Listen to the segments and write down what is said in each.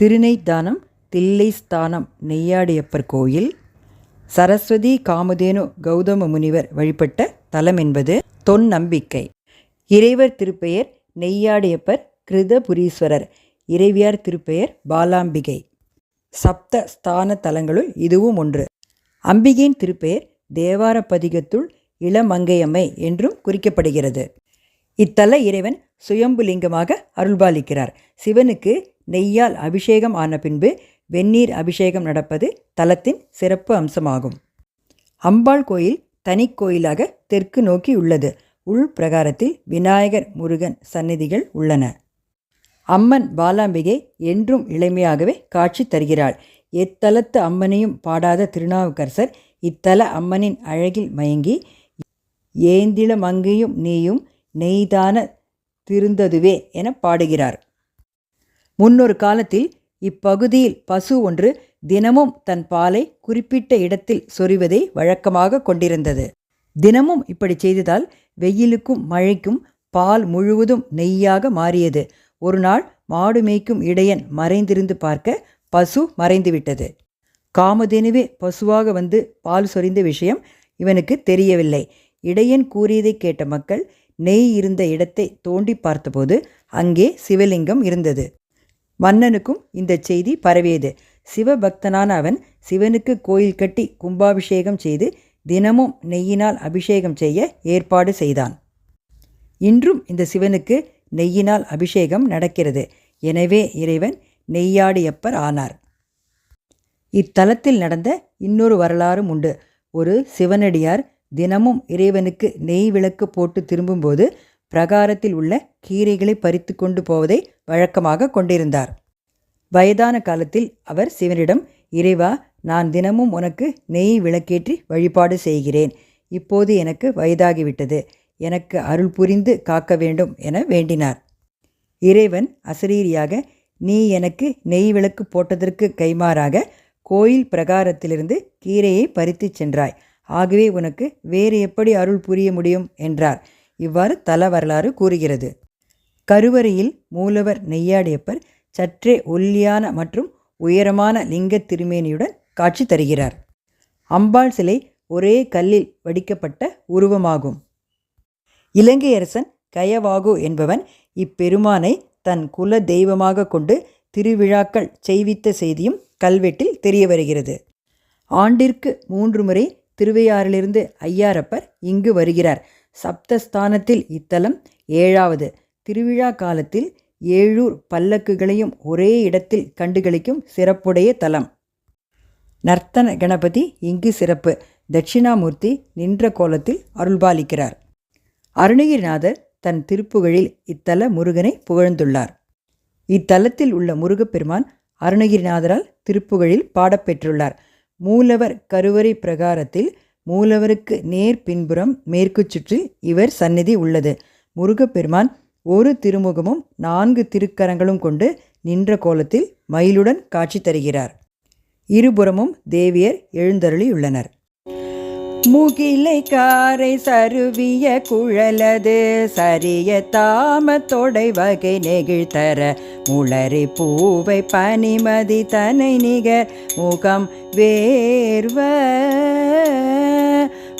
திருநெய்த்தானம் தில்லைஸ்தானம் நெய்யாடியப்பர் கோயில் சரஸ்வதி காமதேனு கௌதம முனிவர் வழிபட்ட தலம் என்பது தொன் நம்பிக்கை இறைவர் திருப்பெயர் நெய்யாடியப்பர் கிருதபுரீஸ்வரர். இறைவியார் திருப்பெயர் பாலாம்பிகை. சப்த ஸ்தான தலங்களுள் இதுவும் ஒன்று. அம்பிகையின் திருப்பெயர் தேவார பதிகத்துள் இளமங்கையம்மை என்றும் குறிக்கப்படுகிறது. இத்தல இறைவன் சுயம்புலிங்கமாக அருள்பாலிக்கிறார். சிவனுக்கு நெய்யால் அபிஷேகம் ஆன பின்பு வெந்நீர் அபிஷேகம் நடப்பது தலத்தின் சிறப்பு அம்சமாகும். அம்பாள் கோயில் தனி கோயிலாக தெற்கு நோக்கி உள்ளது. உள் பிரகாரத்தில் விநாயகர் முருகன் சந்நிதிகள் உள்ளன. அம்மன் பாலாம்பிகை என்றும் இளமையாகவே காட்சி தருகிறாள். எத்தலத்து அம்மனையும் பாடாத திருநாவுக்கரசர் இத்தல அம்மனின் அழகில் மயங்கி ஏந்தில மங்கையும் நீயும் நெய்தான திருந்ததுவே என பாடுகிறார். முன்னொரு காலத்தில் இப்பகுதியில் பசு ஒன்று தினமும் தன் பாலை குறிப்பிட்ட இடத்தில் சொரிவதை வழக்கமாக கொண்டிருந்தது. தினமும் இப்படி செய்ததால் வெயிலுக்கும் மழைக்கும் பால் முழுவதும் நெய்யாக மாறியது. ஒரு நாள் மாடு மேய்க்கும் இடையன் மறைந்திருந்து பார்க்க பசு மறைந்துவிட்டது. காமதேனுவே பசுவாக வந்து பால் சொரிந்த விஷயம் இவனுக்கு தெரியவில்லை. இடையன் கூறியதை கேட்ட மக்கள் நெய் இருந்த இடத்தை தோண்டி பார்த்தபோது அங்கே சிவலிங்கம் இருந்தது. மன்னனுக்கும் இந்த செய்தி பரவியது. சிவபக்தனான அவன் சிவனுக்கு கோயில் கட்டி கும்பாபிஷேகம் செய்து தினமும் நெய்யினால் அபிஷேகம் செய்ய ஏற்பாடு செய்தான். இன்றும் இந்த சிவனுக்கு நெய்யினால் அபிஷேகம் நடக்கிறது. எனவே இறைவன் நெய்யாடியப்பர் ஆனார். இத்தலத்தில் நடந்த இன்னொரு வரலாறும் உண்டு. ஒரு சிவனடியார் தினமும் இறைவனுக்கு நெய் விளக்கு போட்டு திரும்பும்போது பிரகாரத்தில் உள்ள கீரைகளை பறித்து கொண்டு போவதை வழக்கமாக கொண்டிருந்தார். வயதான காலத்தில் அவர் சிவனிடம் இறைவா நான் தினமும் உனக்கு நெய் விளக்கேற்றி வழிபாடு செய்கிறேன். இப்போது எனக்கு வயதாகிவிட்டது. எனக்கு அருள் புரிந்து காக்க வேண்டும் என வேண்டினார். இறைவன் அசரீரியாக நீ எனக்கு நெய் விளக்கு போட்டதற்கு கைமாறாக கோயில் பிரகாரத்திலிருந்து கீரையை பறித்துச் சென்றாய். ஆகவே உனக்கு வேறு எப்படி அருள் புரிய முடியும்? என்றார். இவ்வாறு தல வரலாறு கூறுகிறது. கருவறையில் மூலவர் நெய்யாடியப்பர் சற்றே ஒல்லியான மற்றும் உயரமான லிங்க திருமேனியுடன் காட்சி தருகிறார். அம்பாள் சிலை ஒரே கல்லில் வடிக்கப்பட்ட உருவமாகும். இலங்கை அரசன் கயவாகு என்பவன் இப்பெருமானை தன் குல தெய்வமாக கொண்டு திருவிழாக்கள் செய்வித்த செய்தியும் கல்வெட்டில் தெரிய வருகிறது. ஆண்டிற்கு மூன்று முறை திருவையாறிலிருந்து ஐயாரப்பர் இங்கு வருகிறார். சப்தஸ்தானத்தில் இத்தலம் ஏழாவது திருவிழா காலத்தில் ஏழூர் பல்லக்குகளையும் ஒரே இடத்தில் கண்டுகளிக்கும் சிறப்புடைய தலம். நர்த்தன கணபதி இங்கு சிறப்பு. தட்சிணாமூர்த்தி நின்ற கோலத்தில் அருள்பாலிக்கிறார். அருணகிரிநாதர் தன் திருப்புகழில் இத்தல முருகனை புகழ்ந்துள்ளார். இத்தலத்தில் உள்ள முருகப்பெருமான் அருணகிரிநாதரால் திருப்புகழில் பாடப்பெற்றுள்ளார். மூலவர் கருவறை பிரகாரத்தில் மூலவருக்கு நேர் பின்புறம் மேற்கு சுற்றில் இவர் சந்நிதி உள்ளது. முருகப்பெருமான் ஒரு திருமுகமும் நான்கு திருக்கரங்களும் கொண்டு நின்ற கோலத்தில் மயிலுடன் காட்சி தருகிறார். இருபுறமும் தேவியர் எழுந்தருளியுள்ளனர் முகிலை காரை சருவிய குழலது சரிய தாம தொடை வகை நெகிழ்த்தர முளரி பூவை பனிமதி தனை நிகர் முகம் வேர்வ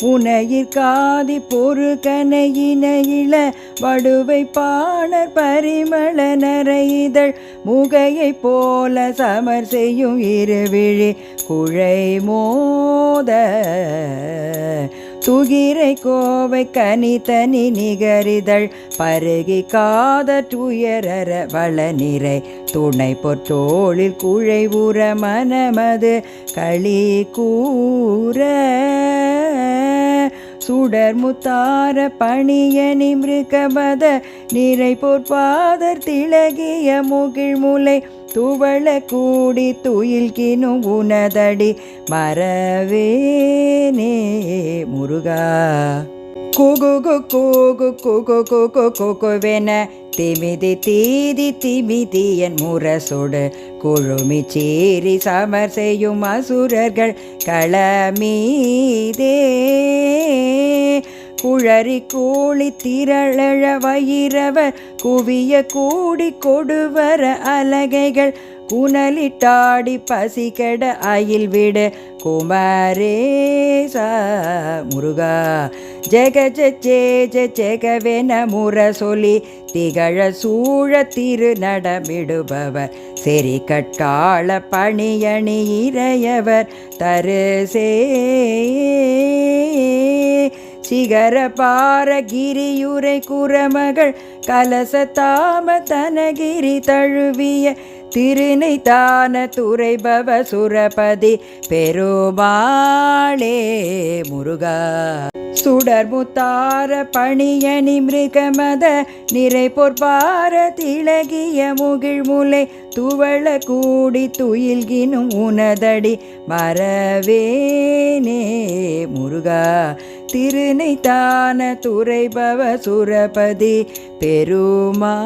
உனையிற் காதி பொறு கனையின வடுவை பாணர் பரிமள நரைதழ் முகையை போல சமர் செய்யும் இருவிழி குழை மோத துகிரை கோவை கனி தனி நிகரிதழ் பருகி காத துயரற வள நிறை துணை பொற்றோளில் குழை உற மனமது களி கூற. சுடர் முத்தார பணியனி மிருகபத நிறை பொற்பாதர் திளகிய முகிழ் முலை துவள கூடி துயில்கினு உனதடி மரவேனே முருகா. குகு குகு குகு குகு குகுவென திமிதி தீதி திமிதியன் முரசொடு. குழுமி சேரி சமர் செய்யும் அசுரர்கள் களமீதே குழறி கூளி திரளழ வயிறவர் குவிய கூடி கொடுவர அலகைகள். புனலிட்டாடி பசிகட அயில் விட குமாரேசா முருகா. ஜெக ஜே ஜெகவென முர சொல்லி திகழ சூழ திரு நடமிடுபவர். செறி கட்டாள பணியணி இறையவர் தருசே சிகர பாரகிரியுரை குரமகள் கலச தாம தனகிரி தழுவிய திருநை தான துறைபவ சுரபதி பெருமாளே முருகா. சுடர்முத்தார பணியணி மிருகமத நிறை பொற்பார திளகிய முகிழ்முலை துவள கூடி துயில்கினும் உனதடி மறவேனே முருகா. திருநைத்தான துறைபவ சுரபதி பெருமாளே.